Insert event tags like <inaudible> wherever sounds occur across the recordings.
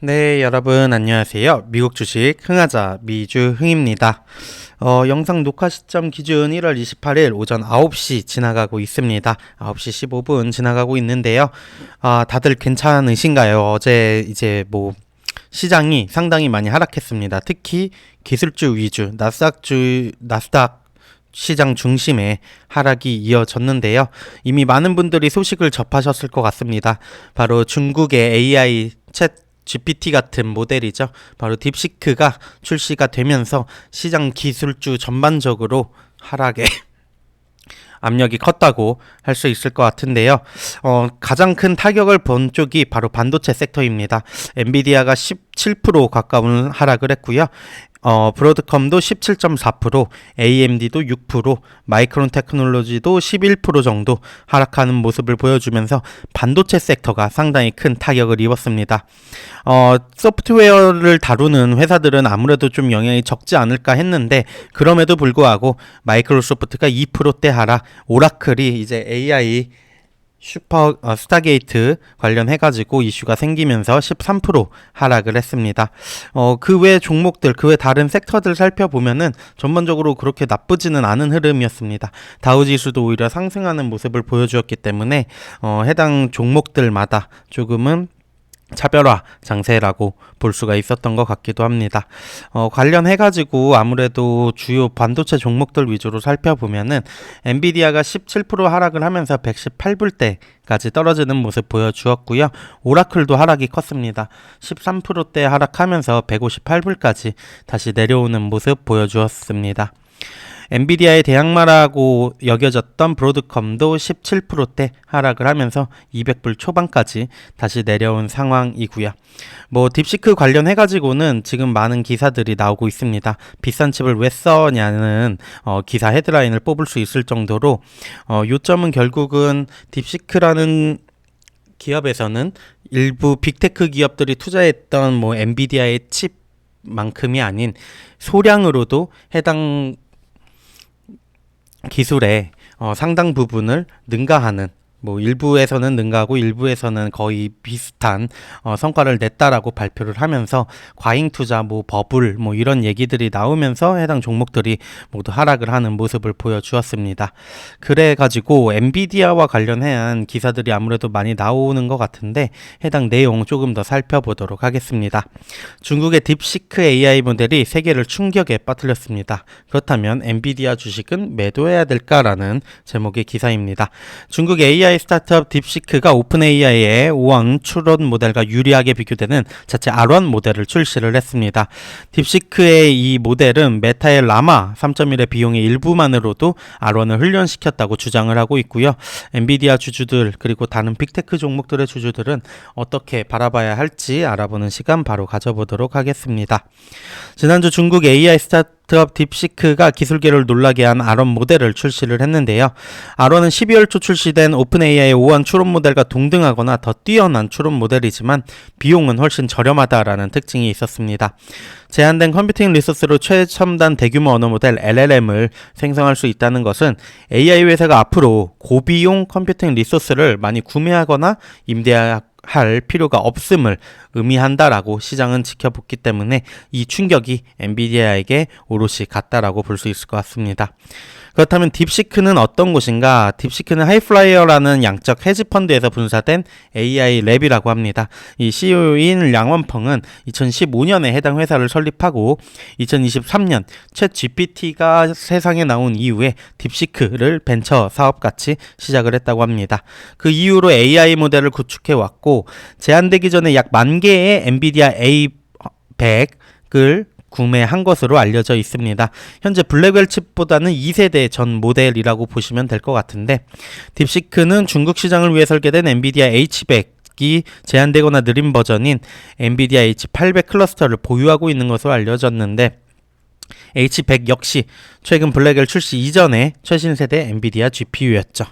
네, 여러분 안녕하세요. 미국 주식 흥하자 미주흥입니다. 어, 영상 녹화 시점 기준 1월 28일 오전 9시 지나가고 있습니다. 9시 15분 지나가고 있는데요. 아, 다들 괜찮으신가요? 어제 이제 뭐 시장이 상당히 많이 하락했습니다. 특히 기술주 위주 나스닥주 나스닥 시장 중심의 하락이 이어졌는데요. 이미 많은 분들이 소식을 접하셨을 것 같습니다. 바로 중국의 AI 챗 GPT 같은 모델이죠. 바로 딥시크가 출시가 되면서 시장 기술주 전반적으로 하락에 <laughs> 압력이 컸다고 할 수 있을 것 같은데요. 어, 가장 큰 타격을 본 쪽이 바로 반도체 섹터입니다. 엔비디아가 17% 가까운 하락을 했고요. 어, 브로드컴도 17.4%, AMD도 6%, 마이크론 테크놀로지도 11% 정도 하락하는 모습을 보여주면서 반도체 섹터가 상당히 큰 타격을 입었습니다. 어, 소프트웨어를 다루는 회사들은 아무래도 좀 영향이 적지 않을까 했는데 그럼에도 불구하고 마이크로소프트가 2%대 하락, 오라클이 이제 AI 슈퍼 어, 스타게이트 관련해 가지고 이슈가 생기면서 13% 하락을 했습니다. 어, 그 외 종목들, 그 외 다른 섹터들 살펴보면은 전반적으로 그렇게 나쁘지는 않은 흐름이었습니다. 다우 지수도 오히려 상승하는 모습을 보여주었기 때문에 어, 해당 종목들마다 조금은 차별화 장세라고 볼 수가 있었던 것 같기도 합니다. 어, 관련해가지고 아무래도 주요 반도체 종목들 위주로 살펴보면은 엔비디아가 17% 하락을 하면서 118불대까지 떨어지는 모습 보여주었고요. 오라클도 하락이 컸습니다. 13%대 하락하면서 158불까지 다시 내려오는 모습 보여주었습니다. 엔비디아의 대항마라고 여겨졌던 브로드컴도 17%대 하락을 하면서 200불 초반까지 다시 내려온 상황이고요. 뭐 딥시크 관련해 가지고는 지금 많은 기사들이 나오고 있습니다. 비싼 칩을 왜 써냐는 어, 기사 헤드라인을 뽑을 수 있을 정도로 어, 요점은 결국은 딥시크라는 기업에서는 일부 빅테크 기업들이 투자했던 뭐 엔비디아의 칩만큼이 아닌 소량으로도 해당 기술의 어, 상당 부분을 능가하는 뭐 일부에서는 능가하고 일부에서는 거의 비슷한 어, 성과를 냈다라고 발표를 하면서 과잉 투자 뭐 버블 뭐 이런 얘기들이 나오면서 해당 종목들이 모두 하락을 하는 모습을 보여주었습니다. 그래 가지고 엔비디아와 관련한 기사들이 아무래도 많이 나오는 것 같은데 해당 내용 조금 더 살펴보도록 하겠습니다. 중국의 딥시크 AI 모델이 세계를 충격에 빠뜨렸습니다. 그렇다면 엔비디아 주식은 매도해야 될까라는 제목의 기사입니다. 중국 AI AI 스타트업 딥시크가 오픈 AI의 원 추론 모델과 유리하게 비교되는 자체 R1 모델을 출시를 했습니다. 딥시크의 이 모델은 메타의 라마 3.1의 비용의 일부만으로도 R1을 훈련시켰다고 주장을 하고 있고요. 엔비디아 주주들 그리고 다른 빅테크 종목들의 주주들은 어떻게 바라봐야 할지 알아보는 시간 바로 가져보도록 하겠습니다. 지난주 중국 AI 스타트 스타트업 딥시크가 기술계를 놀라게 한 아론 모델을 출시를 했는데요. 아론은 12월 초 출시된 오픈AI의 5원 추론 모델과 동등하거나 더 뛰어난 추론 모델이지만 비용은 훨씬 저렴하다라는 특징이 있었습니다. 제한된 컴퓨팅 리소스로 최첨단 대규모 언어 모델 LLM을 생성할 수 있다는 것은 AI 회사가 앞으로 고비용 컴퓨팅 리소스를 많이 구매하거나 임대할 할 필요가 없음을 의미한다라고 시장은 지켜봤기 때문에 이 충격이 엔비디아에게 오롯이 갔다라고 볼 수 있을 것 같습니다. 그렇다면 딥시크는 어떤 곳인가? 딥시크는 하이플라이어라는 양적 헤지펀드에서 분사된 AI 랩이라고 합니다. 이 CEO인 량원펑은 2015년에 해당 회사를 설립하고 2023년 챗 GPT가 세상에 나온 이후에 딥시크를 벤처 사업같이 시작을 했다고 합니다. 그 이후로 AI 모델을 구축해 왔고 제한되기 전에 약 만 개의 엔비디아 A100을 구매한 것으로 알려져 있습니다. 현재 블랙웰 칩보다는 2세대 전 모델이라고 보시면 될 것 같은데 딥시크는 중국 시장을 위해 설계된 엔비디아 H100 이 제한되거나 느린 버전인 엔비디아 H800 클러스터를 보유하고 있는 것으로 알려졌는데 H100 역시 최근 블랙웰 출시 이전의 최신 세대 엔비디아 GPU였죠.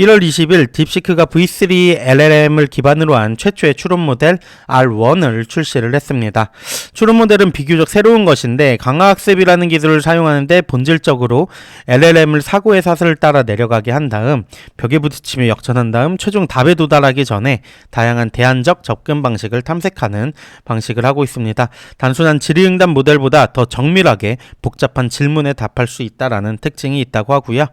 1월 20일 딥시크가 V3 LLM을 기반으로 한 최초의 추론 모델 R1을 출시를 했습니다. 추론 모델은 비교적 새로운 것인데 강화학습이라는 기술을 사용하는데 본질적으로 LLM을 사고의 사슬을 따라 내려가게 한 다음 벽에 부딪히며 역전한 다음 최종 답에 도달하기 전에 다양한 대안적 접근 방식을 탐색하는 방식을 하고 있습니다. 단순한 질의응답 모델보다 더 정밀하게 복잡한 질문에 답할 수 있다라는 특징이 있다고 하고요.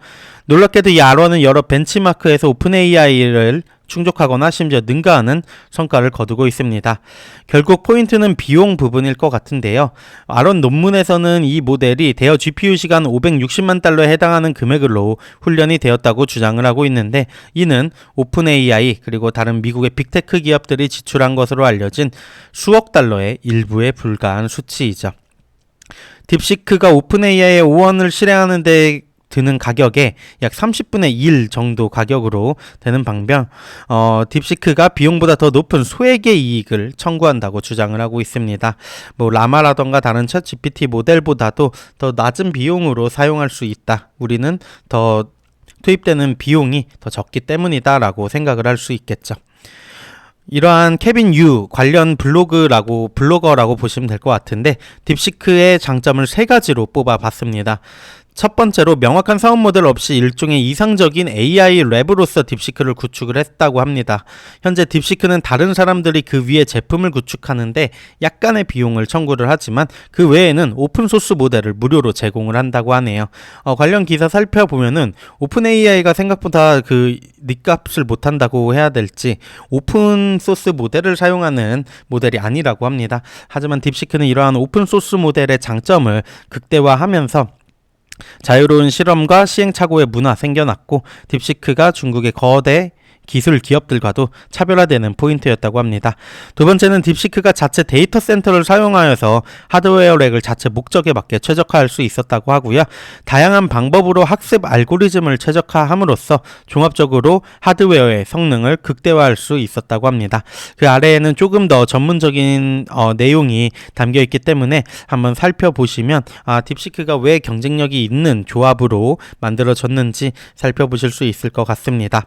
놀랍게도 이 R1은 여러 벤치마크 에서 오픈 AI를 충족하거나 심지어 능가하는 성과를 거두고 있습니다. 결국 포인트는 비용 부분일 것 같은데요. 아론 논문에서는 이 모델이 대여 GPU 시간 560만 달러에 해당하는 금액으로 훈련이 되었다고 주장을 하고 있는데 이는 오픈 AI 그리고 다른 미국의 빅테크 기업들이 지출한 것으로 알려진 수억 달러의 일부에 불과한 수치이죠. 딥시크가 오픈 AI의 오원을 실행하는 데 드는 가격의 약 30분의 1 정도 가격으로 되는 방면 어, 딥시크가 비용보다 더 높은 소액의 이익을 청구한다고 주장을 하고 있습니다. 뭐 라마라던가 다른 챗 GPT 모델보다도 더 낮은 비용으로 사용할 수 있다. 우리는 더 투입되는 비용이 더 적기 때문이다라고 생각을 할 수 있겠죠. 이러한 케빈 유 관련 블로그라고 블로거라고 보시면 될 것 같은데 딥시크의 장점을 세 가지로 뽑아 봤습니다. 첫 번째로 명확한 사업 모델 없이 일종의 이상적인 AI 랩으로서 딥시크를 구축을 했다고 합니다. 현재 딥시크는 다른 사람들이 그 위에 제품을 구축하는데 약간의 비용을 청구를 하지만 그 외에는 오픈소스 모델을 무료로 제공을 한다고 하네요. 어, 관련 기사 살펴보면은 오픈 AI가 생각보다 그 니값을 못한다고 해야 될지 오픈소스 모델을 사용하는 모델이 아니라고 합니다. 하지만 딥시크는 이러한 오픈소스 모델의 장점을 극대화하면서 자유로운 실험과 시행착오의 문화 생겨났고 딥시크가 중국의 거대 기술 기업들과도 차별화되는 포인트였다고 합니다. 두 번째는 딥시크가 자체 데이터 센터를 사용하여서 하드웨어 렉을 자체 목적에 맞게 최적화할 수 있었다고 하고요. 다양한 방법으로 학습 알고리즘을 최적화함으로써 종합적으로 하드웨어의 성능을 극대화할 수 있었다고 합니다. 그 아래에는 조금 더 전문적인 어, 내용이 담겨 있기 때문에 한번 살펴보시면 아, 딥시크가 왜 경쟁력이 있는 조합으로 만들어졌는지 살펴보실 수 있을 것 같습니다.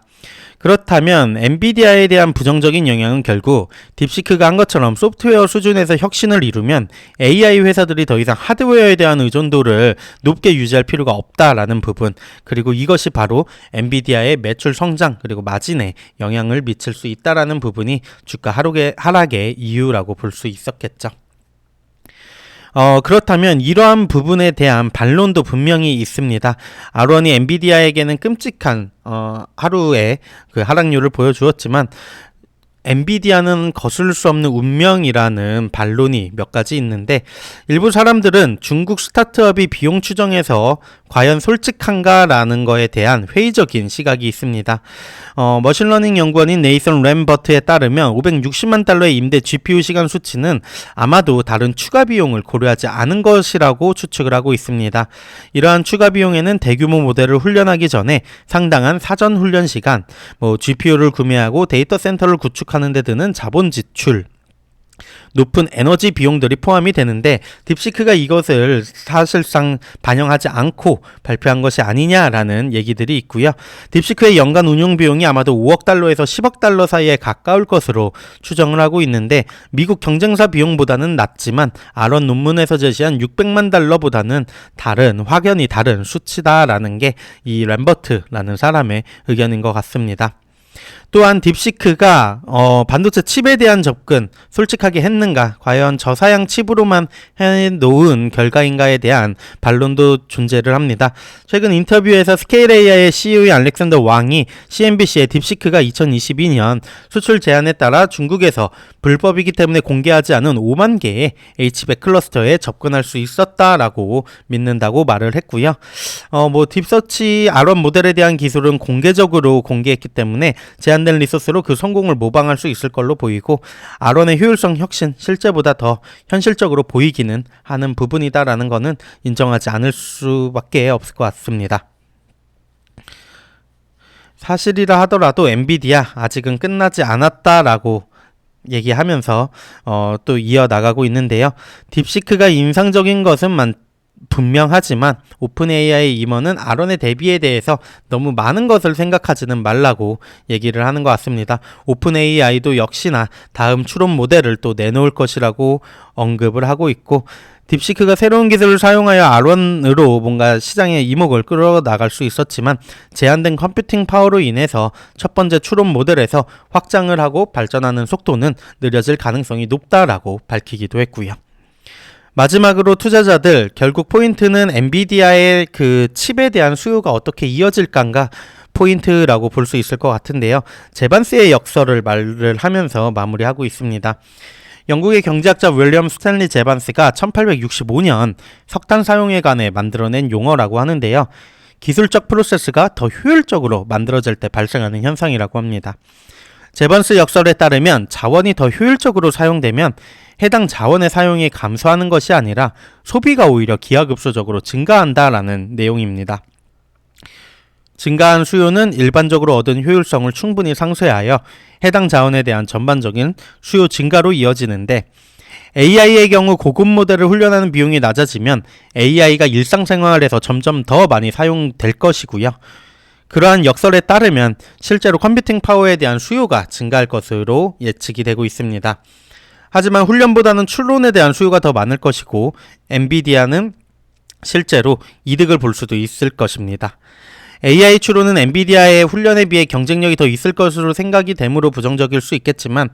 그렇다면 엔비디아에 대한 부정적인 영향은 결국 딥시크가 한 것처럼 소프트웨어 수준에서 혁신을 이루면 AI 회사들이 더 이상 하드웨어에 대한 의존도를 높게 유지할 필요가 없다라는 부분 그리고 이것이 바로 엔비디아의 매출 성장 그리고 마진에 영향을 미칠 수 있다라는 부분이 주가 하락의, 하락의 이유라고 볼 수 있었겠죠. 어, 그렇다면 이러한 부분에 대한 반론도 분명히 있습니다. 아론이 엔비디아에게는 끔찍한 어, 하루의 그 하락률을 보여주었지만 엔비디아는 거슬 수 없는 운명이라는 반론이 몇 가지 있는데 일부 사람들은 중국 스타트업이 비용 추정에서 과연 솔직한가라는 거에 대한 회의적인 시각이 있습니다. 어, 머신러닝 연구원인 네이선 램버트에 따르면 560만 달러의 임대 GPU 시간 수치는 아마도 다른 추가 비용을 고려하지 않은 것이라고 추측을 하고 있습니다. 이러한 추가 비용에는 대규모 모델을 훈련하기 전에 상당한 사전 훈련 시간, 뭐 GPU를 구매하고 데이터 센터를 구축하는 데 드는 자본 지출, 높은 에너지 비용들이 포함이 되는데 딥시크가 이것을 사실상 반영하지 않고 발표한 것이 아니냐라는 얘기들이 있고요. 딥시크의 연간 운용 비용이 아마도 5억 달러에서 10억 달러 사이에 가까울 것으로 추정을 하고 있는데 미국 경쟁사 비용보다는 낮지만 아론 논문에서 제시한 600만 달러보다는 다른 확연히 다른 수치다라는 게 이 램버트라는 사람의 의견인 것 같습니다. 또한 딥시크가 어, 반도체 칩에 대한 접근 솔직하게 했는가 과연 저사양 칩으로만 해놓은 결과인가에 대한 반론도 존재를 합니다. 최근 인터뷰에서 스케일 AI의 CEO인 알렉산더 왕이 CNBC의 딥시크가 2022년 수출 제한에 따라 중국에서 불법이기 때문에 공개하지 않은 5만 개의 H백 클러스터에 접근할 수 있었다라고 믿는다고 말을 했고요. 어, 뭐 딥서치 R1 모델에 대한 기술은 공개적으로 공개했기 때문에 제한 제한된 리소스로 그 성공을 모방할 수 있을 걸로 보이고 아론의 효율성 혁신 실제보다 더 현실적으로 보이기는 하는 부분이다라는 것은 인정하지 않을 수밖에 없을 것 같습니다. 사실이라 하더라도 엔비디아 아직은 끝나지 않았다라고 얘기하면서 어, 또 이어 나가고 있는데요. 딥시크가 인상적인 것은 많, 분명하지만 오픈 AI 임원은 아론의 데뷔에 대해서 너무 많은 것을 생각하지는 말라고 얘기를 하는 것 같습니다. 오픈 AI도 역시나 다음 추론 모델을 또 내놓을 것이라고 언급을 하고 있고 딥시크가 새로운 기술을 사용하여 아론으로 뭔가 시장의 이목을 끌어나갈 수 있었지만 제한된 컴퓨팅 파워로 인해서 첫 번째 추론 모델에서 확장을 하고 발전하는 속도는 느려질 가능성이 높다라고 밝히기도 했고요. 마지막으로 투자자들 결국 포인트는 엔비디아의 그 칩에 대한 수요가 어떻게 이어질까가 포인트라고 볼 수 있을 것 같은데요. 제반스의 역설을 말을 하면서 마무리하고 있습니다. 영국의 경제학자 윌리엄 스탠리 제반스가 1865년 석탄 사용에 관해 만들어낸 용어라고 하는데요. 기술적 프로세스가 더 효율적으로 만들어질 때 발생하는 현상이라고 합니다. 제반스 역설에 따르면 자원이 더 효율적으로 사용되면 해당 자원의 사용이 감소하는 것이 아니라 소비가 오히려 기하급수적으로 증가한다라는 내용입니다. 증가한 수요는 일반적으로 얻은 효율성을 충분히 상쇄하여 해당 자원에 대한 전반적인 수요 증가로 이어지는데 AI의 경우 고급 모델을 훈련하는 비용이 낮아지면 AI가 일상생활에서 점점 더 많이 사용될 것이고요. 그러한 역설에 따르면 실제로 컴퓨팅 파워에 대한 수요가 증가할 것으로 예측이 되고 있습니다. 하지만 훈련보다는 추론에 대한 수요가 더 많을 것이고 엔비디아는 실제로 이득을 볼 수도 있을 것입니다. AI 추론은 엔비디아의 훈련에 비해 경쟁력이 더 있을 것으로 생각이 되므로 부정적일 수 있겠지만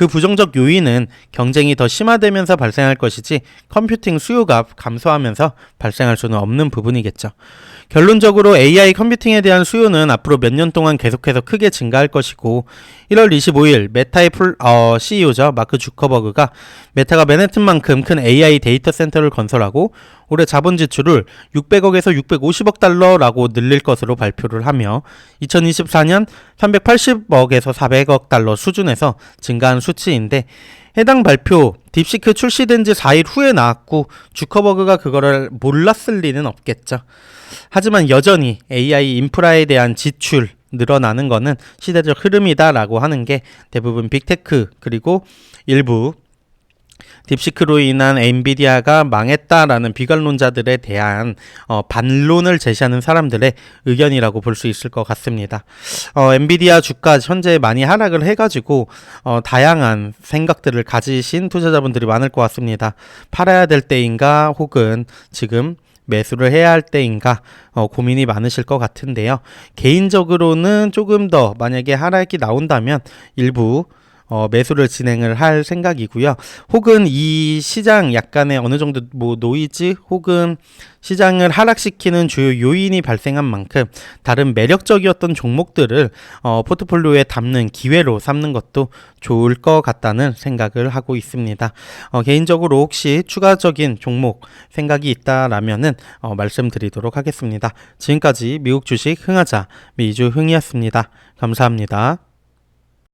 그 부정적 요인은 경쟁이 더 심화되면서 발생할 것이지 컴퓨팅 수요가 감소하면서 발생할 수는 없는 부분이겠죠. 결론적으로 AI 컴퓨팅에 대한 수요는 앞으로 몇 년 동안 계속해서 크게 증가할 것이고 1월 25일 메타의 풀, 어, CEO죠. 마크 주커버그가 메타가 맨해튼만큼 큰 AI 데이터 센터를 건설하고 올해 자본 지출을 600억에서 650억 달러라고 늘릴 것으로 발표를 하며 2024년 380억에서 400억 달러 수준에서 증가한 수치인데 해당 발표 딥시크 출시된 지 4일 후에 나왔고 주커버그가 그거를 몰랐을 리는 없겠죠. 하지만 여전히 AI 인프라에 대한 지출 늘어나는 것은 시대적 흐름이다라고 하는 게 대부분 빅테크 그리고 일부 딥시크로 인한 엔비디아가 망했다라는 비관론자들에 대한 어, 반론을 제시하는 사람들의 의견이라고 볼 수 있을 것 같습니다. 어, 엔비디아 주가 현재 많이 하락을 해가지고 어, 다양한 생각들을 가지신 투자자분들이 많을 것 같습니다. 팔아야 될 때인가 혹은 지금 매수를 해야 할 때인가 어, 고민이 많으실 것 같은데요. 개인적으로는 조금 더 만약에 하락이 나온다면 일부 어, 매수를 진행을 할 생각이고요. 혹은 이 시장 약간의 어느 정도 뭐 노이즈 혹은 시장을 하락시키는 주요 요인이 발생한 만큼 다른 매력적이었던 종목들을 어, 포트폴리오에 담는 기회로 삼는 것도 좋을 것 같다는 생각을 하고 있습니다. 어, 개인적으로 혹시 추가적인 종목 생각이 있다라면은 어, 말씀드리도록 하겠습니다. 지금까지 미국 주식 흥하자 미주 흥이었습니다. 감사합니다.